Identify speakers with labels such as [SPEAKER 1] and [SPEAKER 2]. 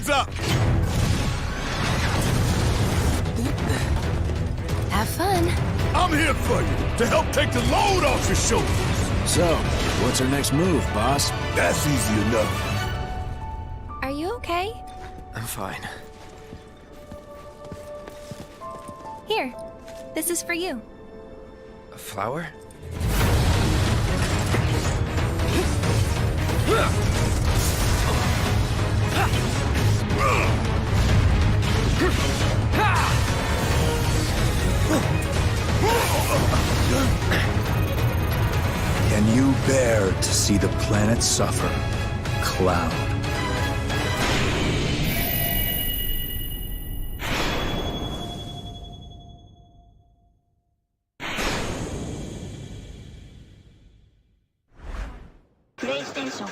[SPEAKER 1] Hands up!
[SPEAKER 2] Have fun.
[SPEAKER 1] I'm here for you to help take the load off your shoulders.
[SPEAKER 3] So, what's our next move, boss?
[SPEAKER 1] That's easy enough.
[SPEAKER 2] Are you okay?
[SPEAKER 3] I'm fine.
[SPEAKER 2] Here. This is for you.
[SPEAKER 3] A flower?
[SPEAKER 4] Bear to see the planet suffer? Cloud.
[SPEAKER 5] PlayStation